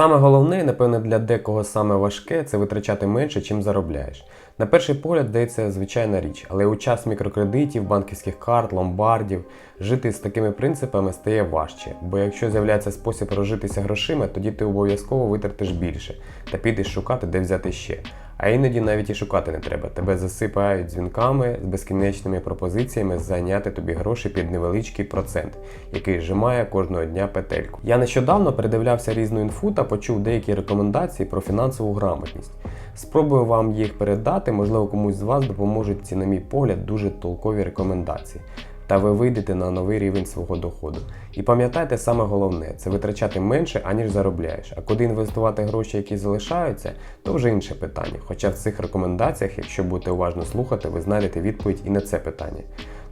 Саме головне, напевне, для декого саме важке це витрачати менше, чим заробляєш. На перший погляд дається звичайна річ, але у час мікрокредитів, банківських карт, ломбардів жити з такими принципами стає важче. Бо якщо з'являється спосіб розжитися грошима, тоді ти обов'язково витратиш більше та підеш шукати, де взяти ще. А іноді навіть і шукати не треба. Тебе засипають дзвінками з безкінечними пропозиціями зайняти тобі гроші під невеличкий процент, який зжимає кожного дня петельку. Я нещодавно передивлявся різну інфу та почув деякі рекомендації про фінансову грамотність. Спробую вам їх передати, можливо, комусь з вас допоможуть ці, на мій погляд, дуже толкові рекомендації. Та ви вийдете на новий рівень свого доходу. І пам'ятайте саме головне це витрачати менше, аніж заробляєш. А куди інвестувати гроші, які залишаються, то вже інше питання. Хоча в цих рекомендаціях, якщо будете уважно слухати, ви знайдете відповідь і на це питання.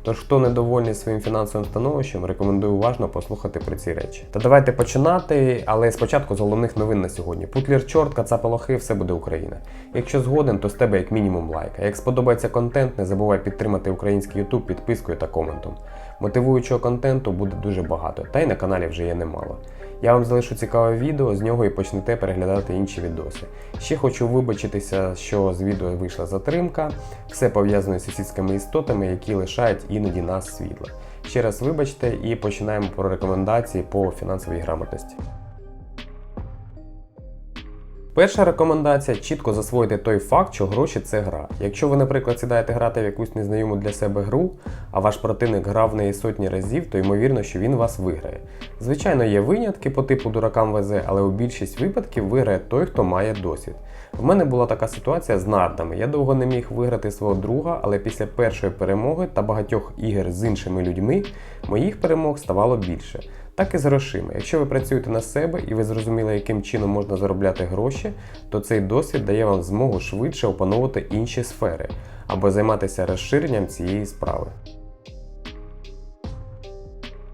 Тож, хто недовольний своїм фінансовим становищем, рекомендую уважно послухати про ці речі. Та давайте починати, але спочатку з головних новин на сьогодні. Путлір чорт, кацапи лохи, все буде Україна. Якщо згоден, то з тебе як мінімум лайк. А як сподобається контент, не забувай підтримати український YouTube підпискою та коментом. Мотивуючого контенту буде дуже багато, та й на каналі вже є немало. Я вам залишу цікаве відео, з нього і почнете переглядати інші відоси. Ще хочу вибачитися, що з відео вийшла затримка, все пов'язане з сусідськими істотами, які лишають іноді нас світла. Ще раз вибачте і починаємо про рекомендації по фінансовій грамотності. Перша рекомендація чітко засвоїти той факт, що гроші це гра. Якщо ви, наприклад, сідаєте грати в якусь незнайому для себе гру, а ваш противник грав в неї сотні разів, то ймовірно, що він вас виграє. Звичайно, є винятки по типу дуракам везе, але у більшість випадків виграє той, хто має досвід. В мене була така ситуація з нардами. Я довго не міг виграти свого друга, але після першої перемоги та багатьох ігор з іншими людьми моїх перемог ставало більше. Так і з грошима. Якщо ви працюєте на себе і ви зрозуміли, яким чином можна заробляти гроші, то цей досвід дає вам змогу швидше опановувати інші сфери або займатися розширенням цієї справи.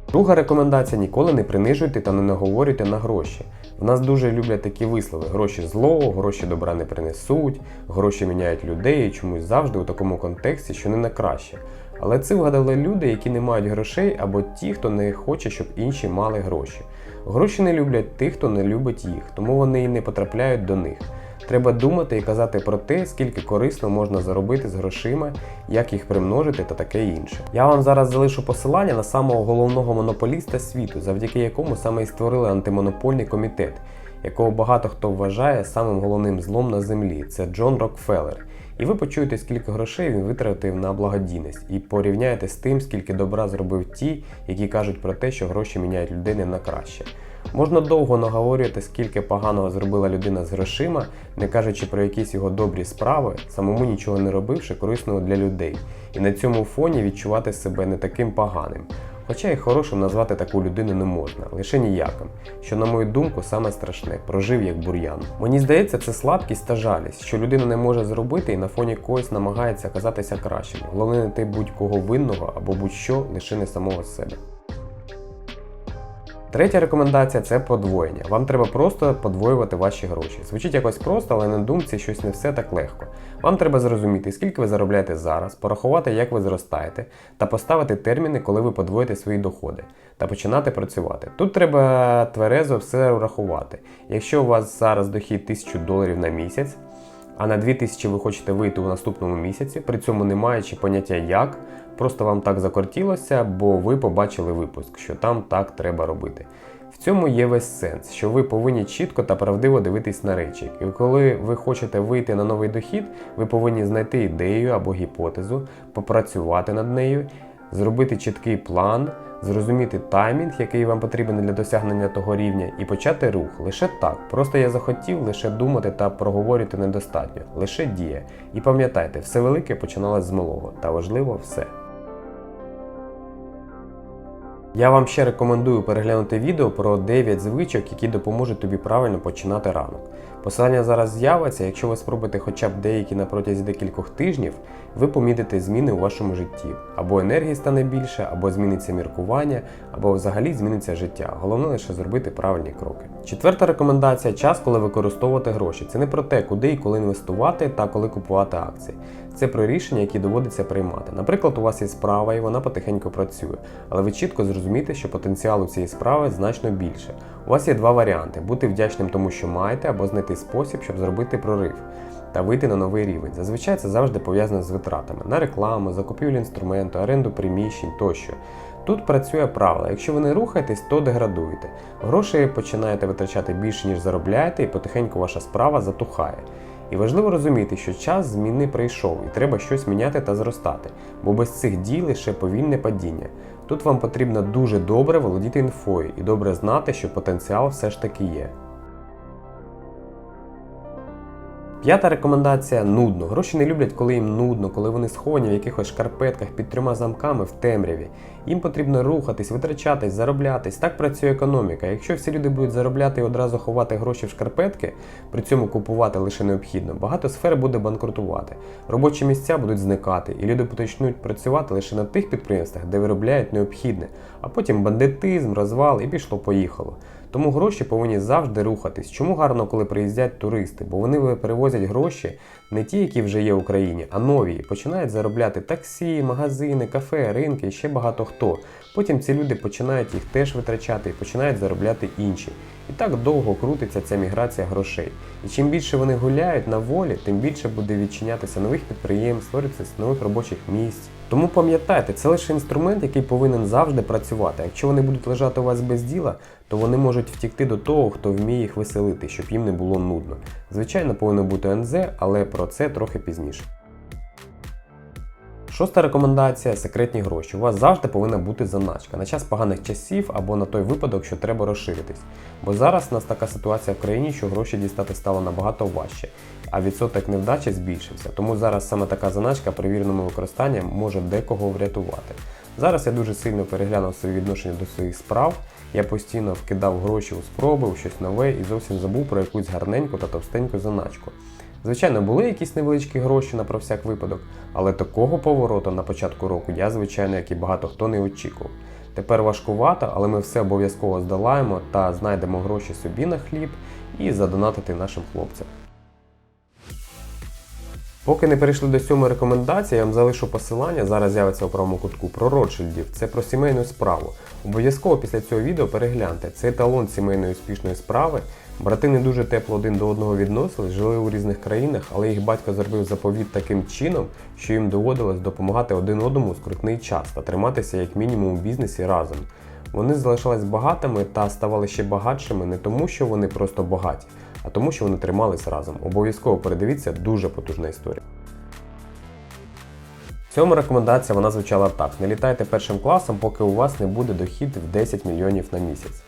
Друга рекомендація ніколи не принижуйте та не наговорюйте на гроші. В нас дуже люблять такі вислови: гроші зло, гроші добра не принесуть, гроші міняють людей і чомусь завжди у такому контексті, що не на краще. Але це вгадали люди, які не мають грошей, або ті, хто не хоче, щоб інші мали гроші. Гроші не люблять тих, хто не любить їх, тому вони і не потрапляють до них. Треба думати і казати про те, скільки корисно можна заробити з грошима, як їх примножити та таке інше. Я вам зараз залишу посилання на самого головного монополіста світу, завдяки якому саме і створили антимонопольний комітет, якого багато хто вважає самим головним злом на землі. Це Джон Рокфеллер. І ви почуєте, скільки грошей він витратив на благодійність, і порівняєте з тим, скільки добра зробив ті, які кажуть про те, що гроші міняють людини на краще. Можна довго наговорювати, скільки поганого зробила людина з грошима, не кажучи про якісь його добрі справи, самому нічого не робивши корисного для людей, і на цьому фоні відчувати себе не таким поганим. Хоча і хорошим назвати таку людину не можна, лише ніяким, що, на мою думку, саме страшне прожив як бур'ян. Мені здається, це слабкість та жалість, що людина не може зробити і на фоні когось намагається казатися кращим. Головне не ти будь-кого винного або будь-що лише не самого себе. Третя рекомендація це подвоєння. Вам треба просто подвоювати ваші гроші. Звучить якось просто, але на думці щось не все так легко. Вам треба зрозуміти, скільки ви заробляєте зараз, порахувати, як ви зростаєте, та поставити терміни, коли ви подвоїте свої доходи, та починати працювати. Тут треба тверезо все врахувати. Якщо у вас зараз дохід 1000 доларів на місяць, а на 2000 ви хочете вийти у наступному місяці, при цьому не маючи поняття як, просто вам так закортілося, бо ви побачили випуск, що там так треба робити. В цьому є весь сенс, що ви повинні чітко та правдиво дивитись на речі. І коли ви хочете вийти на новий дохід, ви повинні знайти ідею або гіпотезу, попрацювати над нею, зробити чіткий план, зрозуміти таймінг, який вам потрібен для досягнення того рівня, і почати рух. Лише так. Просто я захотів лише думати та проговорювати недостатньо, лише дія. І пам'ятайте, все велике починалось з малого, та важливо все. Я вам ще рекомендую переглянути відео про 9 звичок, які допоможуть тобі правильно починати ранок. Посилання зараз з'явиться, якщо ви спробуєте хоча б деякі на протязі декількох тижнів, ви помітите зміни у вашому житті. Або енергії стане більше, або зміниться міркування, або взагалі зміниться життя. Головне лише зробити правильні кроки. Четверта рекомендація час, коли використовувати гроші. Це не про те, куди і коли інвестувати та коли купувати акції. Це про рішення, які доводиться приймати. Наприклад, у вас є справа і вона потихеньку працює, але ви чітко зрозумієте, що потенціал у цієї справи значно більше. У вас є два варіанти: бути вдячним тому, що маєте, або знайти спосіб, щоб зробити прорив та вийти на новий рівень. Зазвичай це завжди пов'язано з витратами на рекламу, закупівлю інструменту, оренду приміщень тощо. Тут працює правило, якщо ви не рухаєтесь, то деградуєте. Гроші починаєте витрачати більше, ніж заробляєте, і потихеньку ваша справа затухає. І важливо розуміти, що час зміни прийшов і треба щось міняти та зростати, бо без цих дій лише повільне падіння. Тут вам потрібно дуже добре володіти інфою і добре знати, що потенціал все ж таки є. П'ята рекомендація нудно. Гроші не люблять, коли їм нудно, коли вони сховані в якихось шкарпетках під трьома замками в темряві. Їм потрібно рухатись, витрачатись, зароблятись. Так працює економіка. Якщо всі люди будуть заробляти і одразу ховати гроші в шкарпетки, при цьому купувати лише необхідно, багато сфер буде банкрутувати. Робочі місця будуть зникати, і люди почнуть працювати лише на тих підприємствах, де виробляють необхідне, а потім бандитизм, розвал і пішло-поїхало. Тому гроші повинні завжди рухатись. Чому гарно, коли приїздять туристи? Бо вони перевозять гроші не ті, які вже є в Україні, а нові. Починають заробляти таксі, магазини, кафе, ринки ще багато хто. Потім ці люди починають їх теж витрачати і починають заробляти інші. І так довго крутиться ця міграція грошей. І чим більше вони гуляють на волі, тим більше буде відчинятися нових підприємств, створюватися нових робочих місць. Тому пам'ятайте, це лише інструмент, який повинен завжди працювати. Якщо вони будуть лежати у вас без діла, то вони можуть втікти до того, хто вміє їх веселити, щоб їм не було нудно. Звичайно, повинно бути НЗ, але про це трохи пізніше. Шоста рекомендація секретні гроші. У вас завжди повинна бути заначка на час поганих часів або на той випадок, що треба розширитись. Бо зараз у нас така ситуація в країні, що гроші дістати стало набагато важче, а відсоток невдачі збільшився. Тому зараз саме така заначка при вірному використанні може декого врятувати. Зараз я дуже сильно переглянув свої відношення до своїх справ. Я постійно вкидав гроші у спроби, у щось нове і зовсім забув про якусь гарненьку та товстеньку заначку. Звичайно, були якісь невеличкі гроші на про всяк випадок, але такого повороту на початку року я, звичайно, як і багато хто не очікував. Тепер важкувато, але ми все обов'язково здолаємо та знайдемо гроші собі на хліб і задонатити нашим хлопцям. Поки не перейшли до сьомої рекомендації, я вам залишу посилання, зараз з'явиться у правому кутку про Ротшильдів. Це про сімейну справу. Обов'язково після цього відео перегляньте. Це еталон сімейної успішної справи. Брати не дуже тепло один до одного відносились, жили у різних країнах, але їх батько зробив заповіт таким чином, що їм доводилось допомагати один одному у скрутний час та триматися як мінімум у бізнесі разом. Вони залишались багатими та ставали ще багатшими не тому, що вони просто багаті, а тому, що вони тримались разом. Обов'язково передивіться дуже потужна історія. Сьома рекомендація вона звучала так: не літайте першим класом, поки у вас не буде дохід в 10 мільйонів на місяць.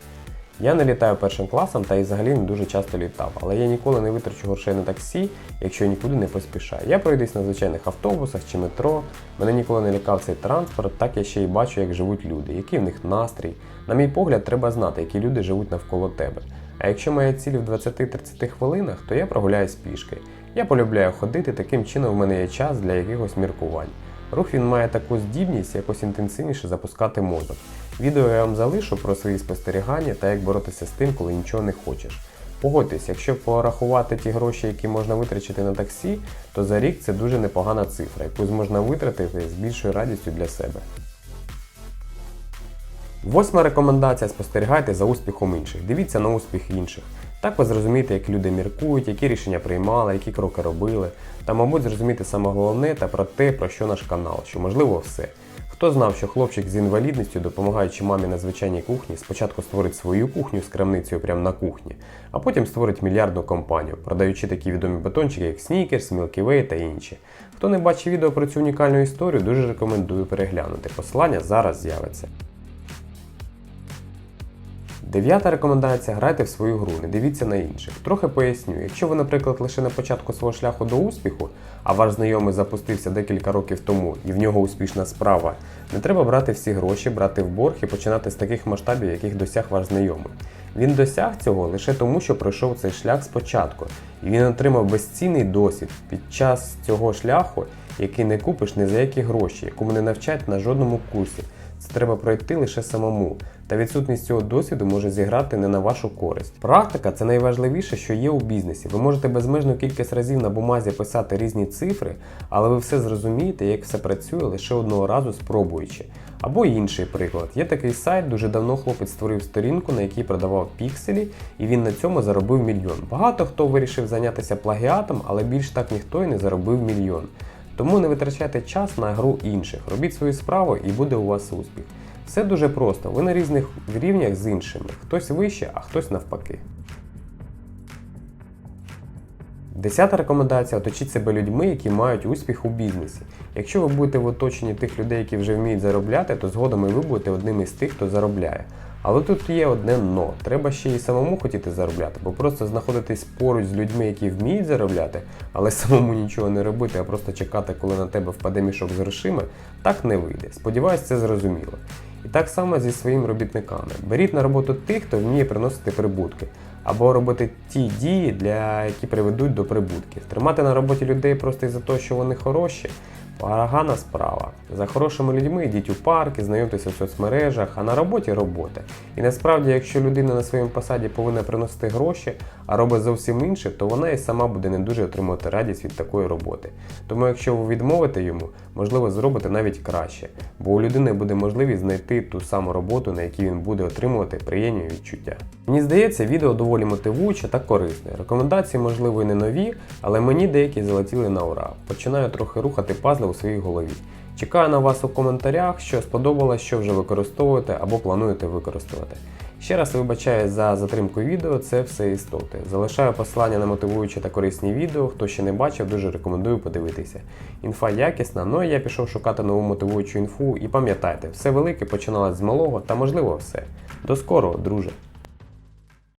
Я не літаю першим класом та і взагалі не дуже часто літав, але я ніколи не витрачу грошей на таксі, якщо нікуди не поспішаю. Я пройдусь на звичайних автобусах чи метро. Мене ніколи не лякав цей транспорт, так я ще й бачу, як живуть люди, який в них настрій. На мій погляд, треба знати, які люди живуть навколо тебе. А якщо моя ціль в 20-30 хвилинах, то я прогуляюсь пішки. Я полюбляю ходити, таким чином в мене є час для якихось міркувань. Рух він має таку здібність якось інтенсивніше запускати мозок. Відео я вам залишу про свої спостерігання та як боротися з тим, коли нічого не хочеш. Погодьтесь, якщо порахувати ті гроші, які можна витрачити на таксі, то за рік це дуже непогана цифра, яку зможна витратити з більшою радістю для себе. Восьма рекомендація спостерігайте за успіхом інших. Дивіться на успіх інших. Так ви зрозумієте, як люди міркують, які рішення приймали, які кроки робили. Та, мабуть, зрозуміти саме головне та про те, про що наш канал, що можливо все. Хто знав, що хлопчик з інвалідністю, допомагаючи мамі на звичайній кухні, спочатку створить свою кухню з крамницею прямо на кухні, а потім створить мільярдну компанію, продаючи такі відомі батончики, як Snickers, Milky Way та інші. Хто не бачив відео про цю унікальну історію, дуже рекомендую переглянути. Посилання зараз з'явиться. Дев'ята рекомендація грайте в свою гру, не дивіться на інших. Трохи поясню, якщо ви, наприклад, лише на початку свого шляху до успіху, а ваш знайомий запустився декілька років тому і в нього успішна справа, не треба брати всі гроші, брати в борг і починати з таких масштабів, яких досяг ваш знайомий. Він досяг цього лише тому, що пройшов цей шлях спочатку, і він отримав безцінний досвід під час цього шляху, який не купиш ні за які гроші, якому не навчать на жодному курсі. Це треба пройти лише самому. Та відсутність цього досвіду може зіграти не на вашу користь. Практика це найважливіше, що є у бізнесі. Ви можете безмежну кількість разів на бумазі писати різні цифри, але ви все зрозумієте, як все працює лише одного разу спробуючи. Або інший приклад. Є такий сайт, дуже давно хлопець створив сторінку, на якій продавав пікселі, і він на цьому заробив мільйон. Багато хто вирішив зайнятися плагіатом, але більш так ніхто і не заробив мільйон. Тому не витрачайте час на гру інших, робіть свою справу і буде у вас успіх. Все дуже просто, ви на різних рівнях з іншими, хтось вище, а хтось навпаки. Десята рекомендація оточіть себе людьми, які мають успіх у бізнесі. Якщо ви будете в оточенні тих людей, які вже вміють заробляти, то згодом і ви будете одним із тих, хто заробляє. Але тут є одне но. Треба ще й самому хотіти заробляти, бо просто знаходитись поруч з людьми, які вміють заробляти, але самому нічого не робити, а просто чекати, коли на тебе впаде мішок з грошима, так не вийде. Сподіваюсь, це зрозуміло. І так само зі своїми робітниками. Беріть на роботу тих, хто вміє приносити прибутки, або робити ті дії, для які приведуть до прибутків. Тримати на роботі людей просто із-за того, що вони хороші. Погана справа. За хорошими людьми йдіть у парки, знайомтеся в соцмережах, а на роботі робота. І насправді, якщо людина на своєму посаді повинна приносити гроші, а робить зовсім інше, то вона і сама буде не дуже отримувати радість від такої роботи. Тому якщо ви відмовите йому, можливо, зробите навіть краще, бо у людини буде можливість знайти ту саму роботу, на якій він буде отримувати приємні відчуття. Мені здається, відео доволі мотивуюче та корисне. Рекомендації, можливо, і не нові, але мені деякі залетіли на ура. Починаю трохи рухати пазли у своїй голові. Чекаю на вас у коментарях, що сподобалось, що вже використовуєте або плануєте використовувати. Ще раз вибачаю за затримку відео, це все істоти. Залишаю посилання на мотивуючі та корисні відео. Хто ще не бачив, дуже рекомендую подивитися. Інфа якісна, ну а я пішов шукати нову мотивуючу інфу і пам'ятайте, все велике починалось з малого та можливо все. До скорого, друже!